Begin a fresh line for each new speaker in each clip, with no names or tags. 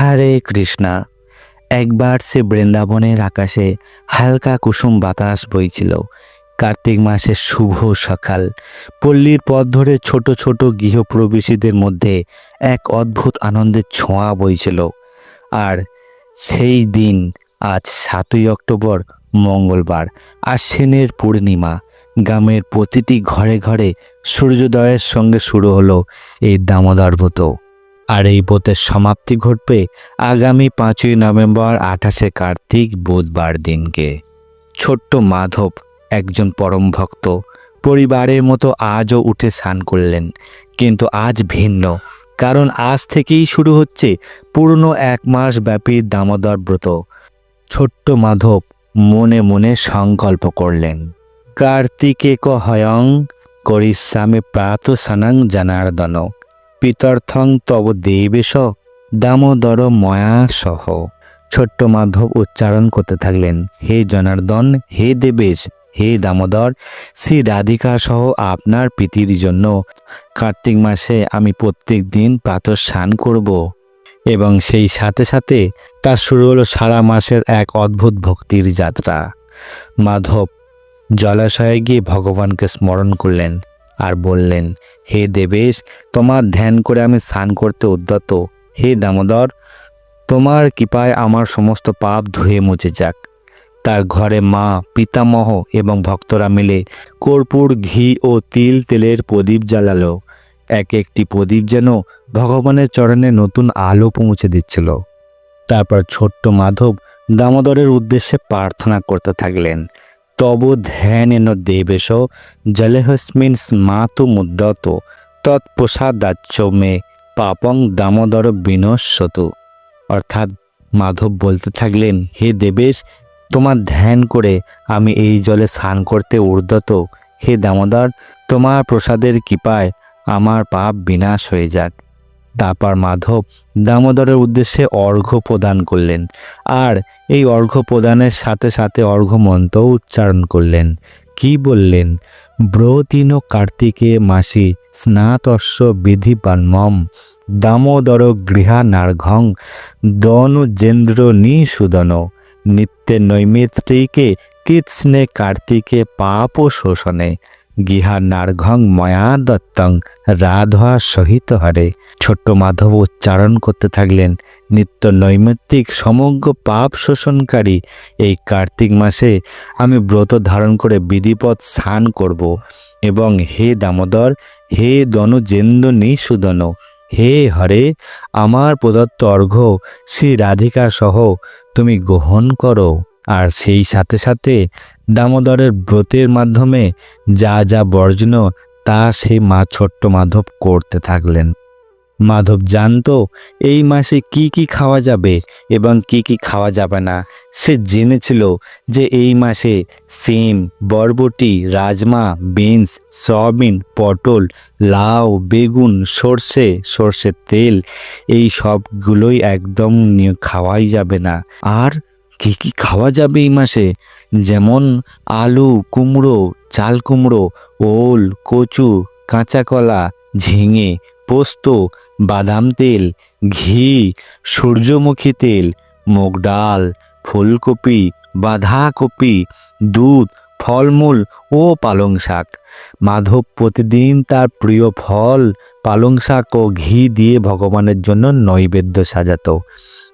হরে কৃষ্ণা। একবার সে বৃন্দাবনের আকাশে হালকা কুসুম বাতাস বইছিল। কার্তিক মাসের শুভ সকাল। পল্লীর পথ ধরে ছোট ছোট গৃহপ্রবেশীদের মধ্যে এক অদ্ভুত আনন্দের ছোঁয়া বইছিল। আর সেই দিন, আজ সাতই অক্টোবর, মঙ্গলবার, আশ্বিনের পূর্ণিমা, গ্রামের প্রতিটি ঘরে ঘরে সূর্যোদয়ের সঙ্গে শুরু হলো এই দামোদর ব্রত। আর এই ব্রতের সমাপ্তি ঘটবে আগামী পাঁচই নভেম্বর আঠাশে কার্তিক বুধবার দিনকে। ছোট্ট মাধব, একজন পরম ভক্ত, পরিবারের মতো আজও উঠে স্নান করলেন, কিন্তু আজ ভিন্ন, কারণ আজ থেকেই শুরু হচ্ছে পুরনো এক মাস ব্যাপী দামোদর ব্রত। ছোট্ট মাধব মনে মনে সংকল্প করলেন কার্তিকে হয়ং করিস্বামী প্রাত সানাং জানার্দন। পিতর্থং তব দেবেশ দামোদর ময়া সহ। ছোট্ট মাধব উচ্চারণ করতে থাকলেন, হে জনার্দন, হে দেবেশ, হে দামোদর, শ্রী রাধিকা সহ আপনার প্রীতির জন্য কার্তিক মাসে আমি প্রত্যেক দিন প্রাতঃ স্নান করব। এবং সেই সাথে সাথে তার শুরু হলো সারা মাসের এক অদ্ভুত ভক্তির যাত্রা। মাধব জলাশয়ে গিয়ে ভগবানকে স্মরণ করলেন। আর বললেন, হে দেবেশ, তোমার ধ্যান করে আমি স্নান করতে উদ্যত। হে দামোদর, তোমার কৃপায় আমার সমস্ত পাপ ধুয়ে মুছে যাক। তার ঘরে মা, পিতামহ এবং ভক্তরা মিলে কর্পূর, ঘি ও তিল তেলের প্রদীপ জ্বালালো। এক একটি প্রদীপ যেন ভগবানের চরণে নতুন আলো পৌঁছে দিচ্ছিল। তারপর ছোট্ট মাধব দামোদরের উদ্দেশ্যে প্রার্থনা করতে থাকলেন। তব ধ্যান এন দেবেশ, জলেহস্মিন স্মাতু মুদ্যত তৎপ্রসাদাচ্চ মে পাপং দামোদর বিনশ্বতু অর্থাৎ মাধব বলতে থাকলেন, হে দেবেশ, তোমার ধ্যান করে আমি এই জলে স্নান করতে উর্দত হে দামোদর, তোমার প্রসাদের কৃপায় আমার পাপ বিনাশ হয়ে যাক। তারপর মাধব দামোদরের উদ্দেশ্যে অর্ঘ্য প্রদান করলেন। আর এই অর্ঘ্য প্রদানের সাথে সাথে অর্ঘ্য মন্ত্র উচ্চারণ করলেন। কি বললেন? ব্রতিন কার্তিকে মাসি স্নাতস্য বিধি পান্মম দামোদর গৃহা নার্ঘং দনুজেন্দ্র নিষুদন নিত্যে নৈমিত্রিকে কৃৎস্নে কার্তিকে পাপ শোষণে। গিহা নার্ঘং ময়া দত্তং রাধা সহিত হরে। ছোট্ট মাধব উচ্চারণ করতে থাকলেন, নিত্য নৈমিত্তিক সমগ্র পাপ শোষণকারী, এই কার্তিক মাসে আমি ব্রত ধারণ করে বিধিপথ স্নান করব এবং হে দামোদর, হে দনুজেন্দ্র নিষুদন হে হরে, আমার প্রদত্ত অর্ঘ্য শ্রী রাধিকা সহ তুমি গ্রহণ করো। আর সেই সাথে সাথে দামোদরের ব্রতের মাধ্যমে যা যা বর্জন তা সেই মা ছোট্ট মাধব করতে থাকলেন। মাধব জানতো এই মাসে কি কি খাওয়া যাবে এবং কি কি খাওয়া যাবে না। সে জেনেছিল যে এই মাসে সিম, বরবটি, রাজমা, বিনস, সয়াবিন, পটল, লাউ, বেগুন, সর্ষে, সর্ষের তেল, এই সবগুলোই একদম খাওয়াই যাবে না। আর কি কি খাওয়া যাবে এই মাসে? যেমন আলু, কুমড়ো, চাল কুমড়ো, ওল, কচু, কাঁচা কলা, ঝিঙে, পোস্ত, বাদাম তেল, ঘি, সূর্যমুখী তেল, মুগ ডাল, ফুলকপি, বাঁধাকপি, দুধ, ফলমূল ও পালং শাক। মাধব প্রতিদিন তার প্রিয় ফল, পালং শাক ও ঘি দিয়ে ভগবানের জন্য নৈবেদ্য সাজাতো।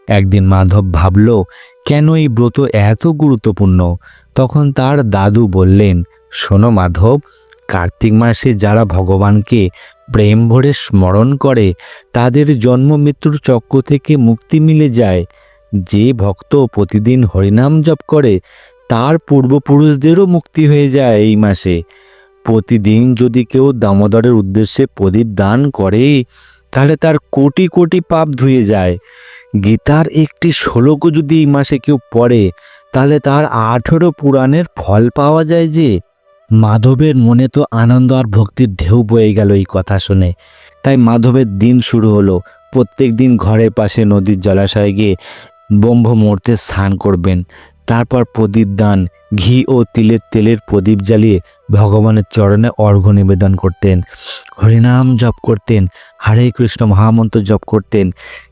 একদিন মাধব ভাবল, কেন এই ব্রত এত গুরুত্বপূর্ণ? তখন তার দাদু বললেন, শোনো মাধব, কার্তিক মাসে যারা ভগবানকে প্রেম ভরে স্মরণ করে, তাদের জন্ম মৃত্যুর চক্র থেকে মুক্তি মিলে যায়। যে ভক্ত প্রতিদিন হরিনাম জপ করে, তার পূর্বপুরুষদেরও মুক্তি হয়ে যায় এই মাসে। প্রতিদিন যদি কেউ দামোদরের উদ্দেশ্যে প্রদীপ দান করে তাহলে তার কোটি কোটি পাপ ধুয়ে যায়। গীতার একটি শ্লোকও যদি এই মাসে কেউ পড়ে, তাহলে তার আঠেরো পুরাণের ফল পাওয়া যায় যে, মাধবের মনে তো আনন্দ আর ভক্তির ঢেউ বয়ে গেল এই কথা শুনে। তাই মাধবের দিন শুরু হলো। প্রত্যেক দিন ঘরের পাশে নদীর জলাশয়ে গিয়ে ব্রহ্ম মুহূর্তে স্নান করবেন। তারপর প্রদীপ দান ঘি ও তিলের তেলের প্রদীপ জ্বালিয়ে ভগবানের চরণে অর্ঘ্য নিবেদন করতেন। হরিনাম জপ করতেন, হরে কৃষ্ণ মহামন্ত্র জপ করতেন,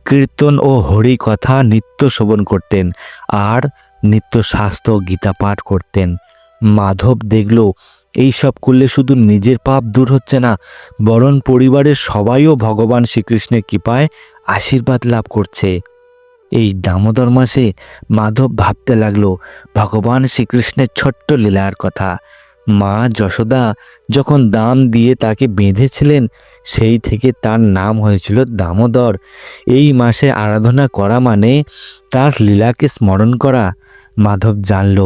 কীর্তন ও হরি কথা নিত্য শ্রবণ করতেন আর নিত্য শাস্ত্র গীতা পাঠ করতেন। মাধব দেখল, এই সব করলে শুধু নিজের পাপ দূর হচ্ছে না, বরং পরিবারের সবাইও ভগবান শ্রীকৃষ্ণের কৃপায় আশীর্বাদ লাভ করছে। এই দামোদর মাসে মাধব ভাবতে লাগল, ভগবান শ্রীকৃষ্ণের ছোট্ট লীলার কথা। মা যশোদা যখন দাম দিয়ে তাকে বেঁধেছিলেন, সেই থেকে তার নাম হয়েছিল দামোদর। এই মাসে আরাধনা করা মানে তার লীলাকে স্মরণ করা। মাধব জানল,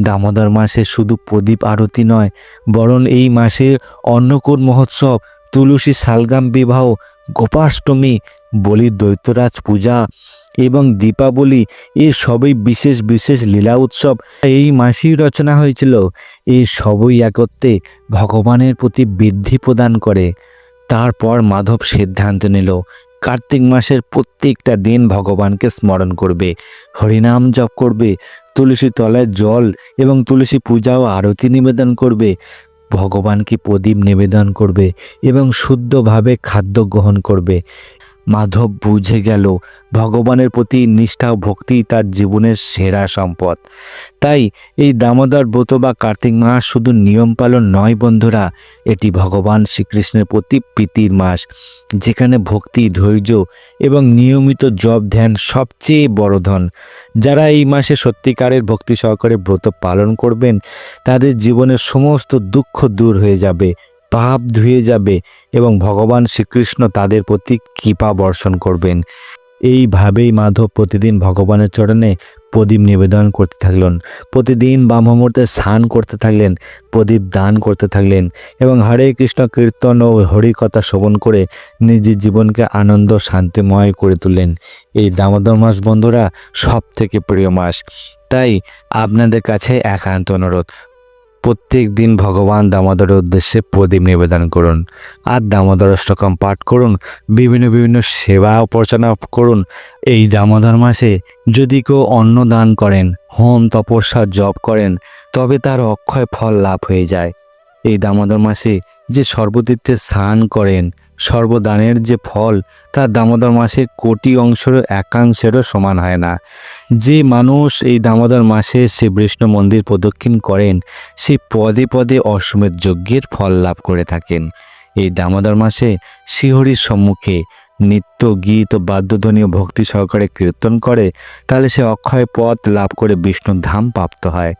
দামোদর মাসে শুধু প্রদীপ আরতি নয়, বরং এই মাসে অন্নকূট মহোৎসব, তুলসী শালগাম বিবাহ, গোপাষ্টমী, বলি দৈত্যরাজ পূজা এবং দীপাবলি এ সবই বিশেষ বিশেষ লীলা উৎসব। এই মাসেই রচনা হয়েছিল এই সবই একত্রে ভগবানের প্রতি বৃদ্ধি প্রদান করে। তারপর মাধব সিদ্ধান্ত নিল, কার্তিক মাসের প্রত্যেকটা দিন ভগবানকে স্মরণ করবে, হরিনাম জপ করবে, তুলসী তলায় জল এবং তুলসী পূজা ও আরতি নিবেদন করবে, ভগবানকে প্রদীপ নিবেদন করবে এবং শুদ্ধভাবে খাদ্য গ্রহণ করবে। মাধব বুঝে গেল ভগবানের প্রতি নিষ্ঠা ভক্তি তার জীবনের সেরা সম্পদ। তাই এই দামোদর ব্রত বা কার্তিক মাস শুধু নিয়ম পালন নয় বন্ধুরা, এটি ভগবান শ্রীকৃষ্ণের প্রতি প্রীতির মাস, যেখানে ভক্তি, ধৈর্য এবং নিয়মিত জপ ধ্যান সবচেয়ে বড় ধন। যারা এই মাসে সত্যিকারের ভক্তি সহকারে ব্রত পালন করবেন, তাদের জীবনের সমস্ত দুঃখ দূর হয়ে যাবে। পাপ ধুয়ে যাবে এবং ভগবান শ্রীকৃষ্ণ তাদের প্রতি কৃপা বর্ষণ করবেন। এইভাবেই মাধব প্রতিদিন ভগবানের চরণে প্রদীপ নিবেদন করতে থাকলেন। প্রতিদিন বাম মুহূর্তে স্নান করতে থাকলেন, প্রদীপ দান করতে থাকলেন এবং হরে কৃষ্ণ কীর্তন ও হরিকথা শ্রবণ করে নিজের জীবনকে আনন্দ শান্তিময় করে তুললেন। এই দামোদর মাস বন্ধুরা সব থেকে প্রিয় মাস। তাই আপনাদের কাছে একান্ত অনুরোধ প্রত্যেক দিন ভগবান দামোদরের উদ্দেশ্যে প্রদীপ নিবেদন করুন। আর দামোদর অষ্টকম পাঠ করুন, বিভিন্ন বিভিন্ন সেবা উপার্চনা করুন। এই দামোদর মাসে যদি কেউ অন্ন দান করেন, হোম তপস্যা জপ করেন, তবে তার অক্ষয় ফল লাভ হয়ে যায়। এই দামোদর মাসে যে সর্বতীর্থে স্নান করেন সর্বদানের যে ফল তা দামোদর মাসে কোটি অংশেরও একাংশেরও সমান হয় না। যে মানুষ এই দামোদর মাসে শ্রী বিষ্ণু মন্দির প্রদক্ষিণ করেন, সে পদে পদে অশ্বমেধ যজ্ঞের ফল লাভ করে থাকেন। এই দামোদর মাসে শিহরির সম্মুখে নিত্য গীত ও বাদ্যধ্বনি ভক্তি সহকারে কীর্তন করে, তাহলে সে অক্ষয় পথ লাভ করে বিষ্ণুর ধাম প্রাপ্ত হয়।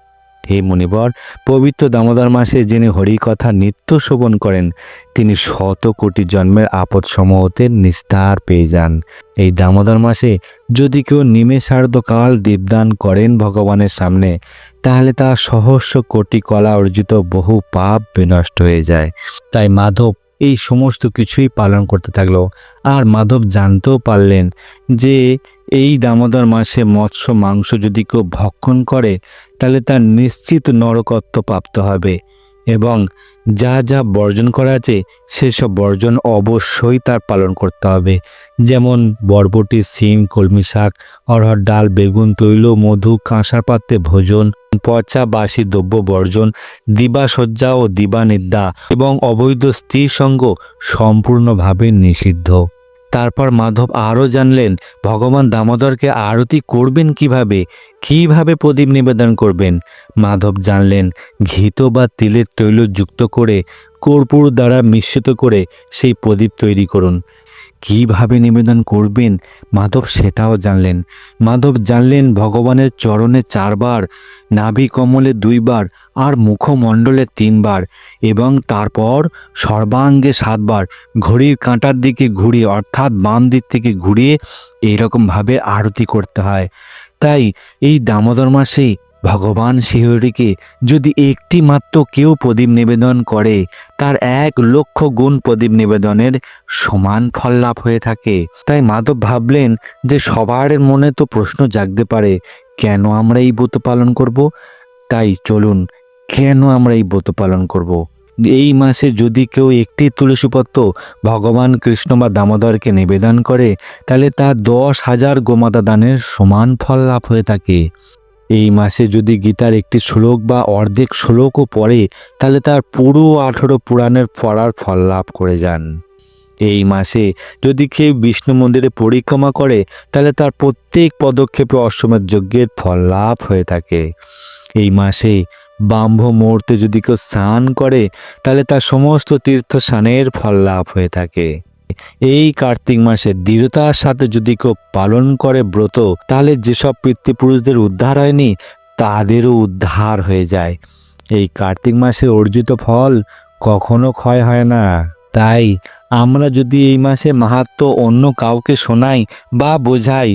হে মুনিবর, পবিত্র দামোদর মাসে যিনি হরিকথা নিত্য শোভন করেন, তিনি শত কোটি জন্মের আপদ সমূহতে নিস্তার পেয়ে যান। এই দামোদর মাসে যদি কেউ নিমেষার্ধকাল দীপদান করেন ভগবানের সামনে, তাহলে তা সহস্র কোটি কলা অর্জিত বহু পাপ বিনষ্ট হয়ে যায়। তাই মাধব এই সমস্ত কিছুই পালন করতে থাকল। আর মাধব জানতেও পারলেন যে এই দামোদর মাসে মৎস্য, মাংস যদি কেউ ভক্ষণ করে, তাহলে তার নিশ্চিত নরকত্ব প্রাপ্ত হবে। এবং যা যা বর্জন করা আছে, সেসব বর্জন অবশ্যই তার পালন করতে হবে। যেমন বরবটি সিম কলমি শাক অরহর ডাল, বেগুন, তৈল, মধু, কাঁসার পাত্রে ভোজন, পচা বাসি দ্রব্য বর্জন, দিবাসজ্জা ও দিবানিদ্রা এবং অবৈধ স্ত্রী সঙ্গ সম্পূর্ণভাবে নিষিদ্ধ। তারপর মাধব আরও জানলেন, ভগবান দামোদরকে আরতি করবেন কীভাবে? কীভাবে প্রদীপ নিবেদন করবেন? মাধব জানলেন, ঘিত বা তিলের তৈল যুক্ত করে কর্পূর দ্বারা মিশ্রিত করে সেই প্রদীপ তৈরি করুন। কীভাবে নিবেদন করবেন? মাধব সেটাও জানলেন। মাধব জানলেন ভগবানের চরণে চারবার, নাভি কমলে দুইবার আর মুখমণ্ডলে তিনবার এবং তারপর সর্বাঙ্গে সাতবার ঘড়ির কাঁটার দিকে ঘুরিয়ে অর্থাৎ বাম দিক থেকে ঘুরিয়ে এইরকমভাবে আরতি করতে হয়। তাই এই দামোদর মাসেই ভগবান শিহরিকে যদি একটি মাত্র কেউ প্রদীপ নিবেদন করে, তার এক লক্ষ গুণ প্রদীপ নিবেদনের সমান ফল লাভ হয়ে থাকে। তাই মাধব ভাবলেন যে সবার মনে তো প্রশ্ন জাগতে পারে, কেন আমরা এই ব্রত পালন করব? তাই চলুন, কেন আমরা এই ব্রত পালন করব? এই মাসে যদি কেউ একটি তুলসীপত্র ভগবান কৃষ্ণ বা দামোদরকে নিবেদন করে, তাহলে তা দশ হাজার গোমাতা দানের সমান ফল লাভ হয়ে থাকে। এই মাসে যদি গীতার একটি শ্লোক বা অর্ধেক শ্লোকও পড়ে, তাহলে তার পুরো আঠেরো পুরাণের পড়ার ফল লাভ করে যান। এই মাসে যদি কেউ বিষ্ণু মন্দিরে পরিক্রমা করে, তাহলে তার প্রত্যেক পদক্ষেপে অশ্বমেধ যজ্ঞের ফল লাভ হয়ে থাকে। এই মাসে বাম্ভ মুহূর্তে যদি কেউ স্নান করে, তাহলে তার সমস্ত তীর্থ স্নানের ফল লাভ হয়ে থাকে। এই কার্তিক মাসে দৃঢ়তার সাথে যদি কেউ পালন করে ব্রত, তাহলে যেসব পিতৃপুরুষদের উদ্ধার হয়নি, তাদেরও উদ্ধার হয়ে যায়। এই কার্তিক মাসে অর্জিত ফল কখনো ক্ষয় হয় না। তাই আমরা যদি এই মাসে মাহাত্ম অন্য কাউকে শোনাই বা বোঝাই,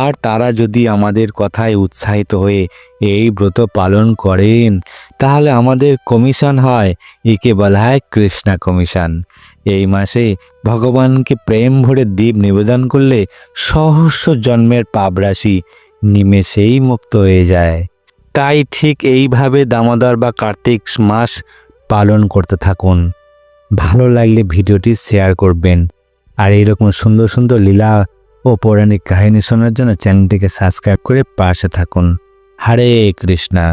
আর তারা যদি আমাদের কথায় উৎসাহিত হয়ে এই ব্রত পালন করেন তাহলে আমাদের কমিশন হয়, একে বলা হয় কৃষ্ণা কমিশন। এই মাসে ভগবানকে প্রেম ভরে দীপ নিবেদন করলে সহস্র জন্মের পাপরাশি নিমেষেই মুক্ত হয়ে যায়। তাই ঠিক এইভাবে দামোদর বা কার্তিক মাস পালন করতে থাকুন। ভালো লাগলে ভিডিওটি শেয়ার করবেন। আর এইরকম সুন্দর সুন্দর লীলা ও পৌরাণিক কাহিনী শোনার জন্য চ্যানেলটিকে সাবস্ক্রাইব করে পাশে থাকুন। হরে কৃষ্ণা।